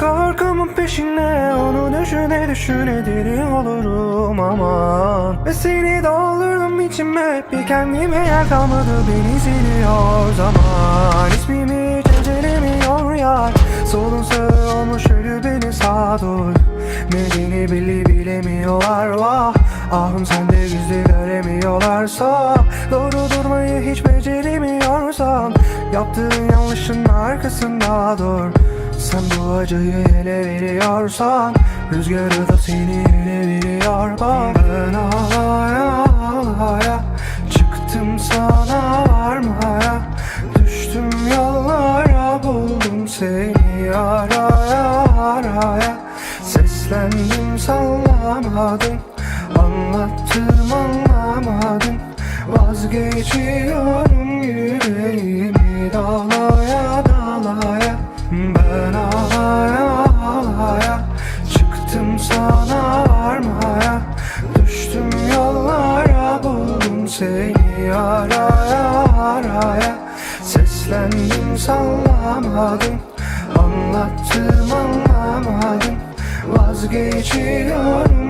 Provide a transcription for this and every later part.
korkumun peşinde Onu düşüne düşüne deli olurum aman. Ve seni doldurdum içime Bir kendime yer kalmadı beni siliyor zaman. İsmimi cecelemiyor yar Solun sağ olmuş ölü beni sağdur. Nedeni belli bilemiyorlar vah. Ahım sende gizli göremiyorlarsa Doğru durmayı hiç beceremiyorsan Yaptığın yanlışın arkasında dur Sen bu acıyı ele veriyorsan Rüzgarı da seni ele veriyor. Bak Ben ağlaya ağlaya Çıktım sana varmaya Düştüm yollara buldum seni araya araya. Seslendim sallamadım Anlattım anlamadın Vazgeçiyorum seni araya araya Seslendim sallamadım. Anlattım anlamadın Vazgeçiyorum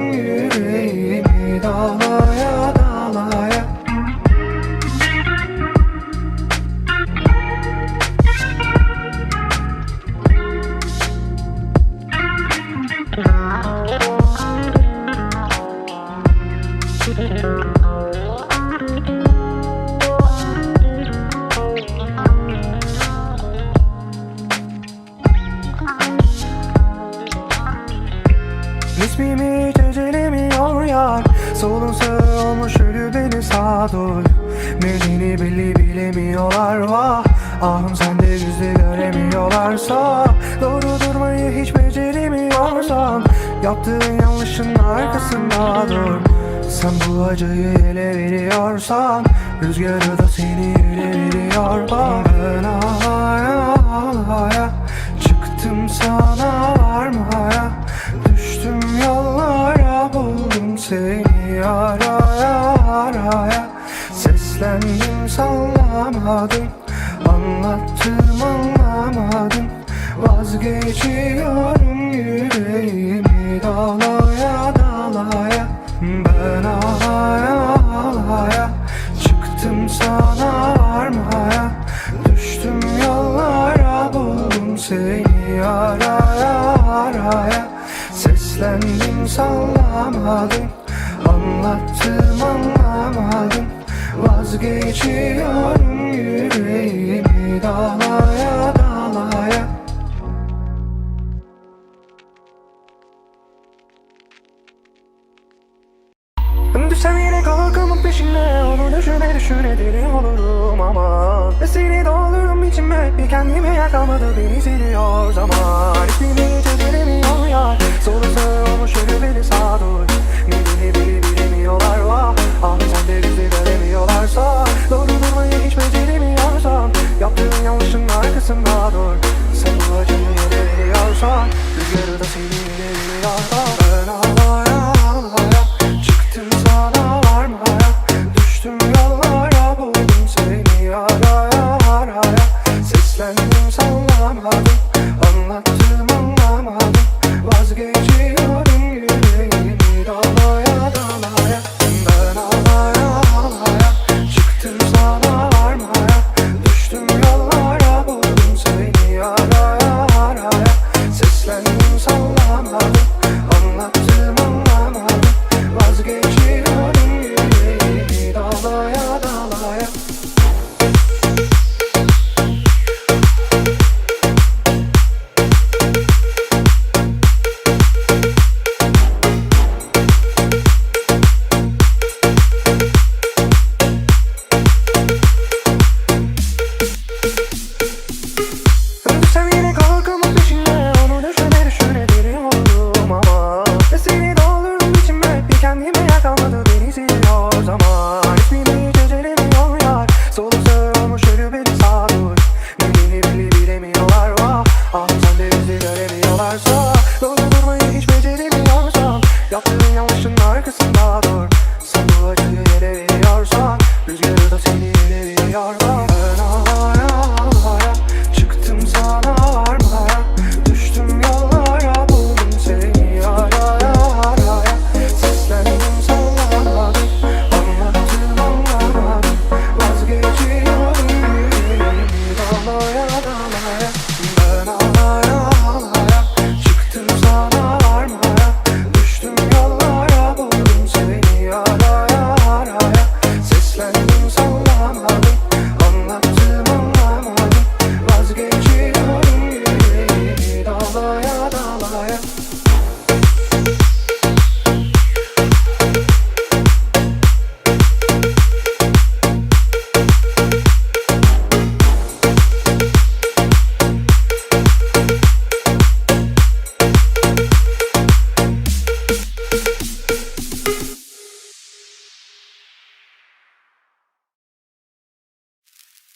Solun sağ olmuş ölü beni sağdur Nedeni belli bilemiyorlar vah. Ahım sende yüzü göremiyorlarsa. Doğru durmayı hiç beceremiyorsan. Yaptığın yanlışın arkasında dur Sen bu acıyı ele veriyorsan Rüzgarı da seni ele veriyor. Bak Ben ağlaya ağlaya Çıktım sana sallamadım Anlattım anlamadım. Vazgeçiyorum yüreğimi dalaya dalaya. Ben ağlaya ağlaya. Çıktım sana varmaya. Düştüm yollara buldum seni araya araya. Seslendim sallamadım. Anlattım anlamadım Vazgeçiyorum yüreğimi dalaya dalaya. Düşsem yine korkumun peşinde Onu düşüne düşüne deli olurum ama. Ve seni doldururum içime Bir kendime yer kalmadı beni siliyor zaman. İsmini veriyorsan Rüzgarı da seni Doğru durmayı hiç beceremiyorsan Yaptığın yanlışın arkasında dur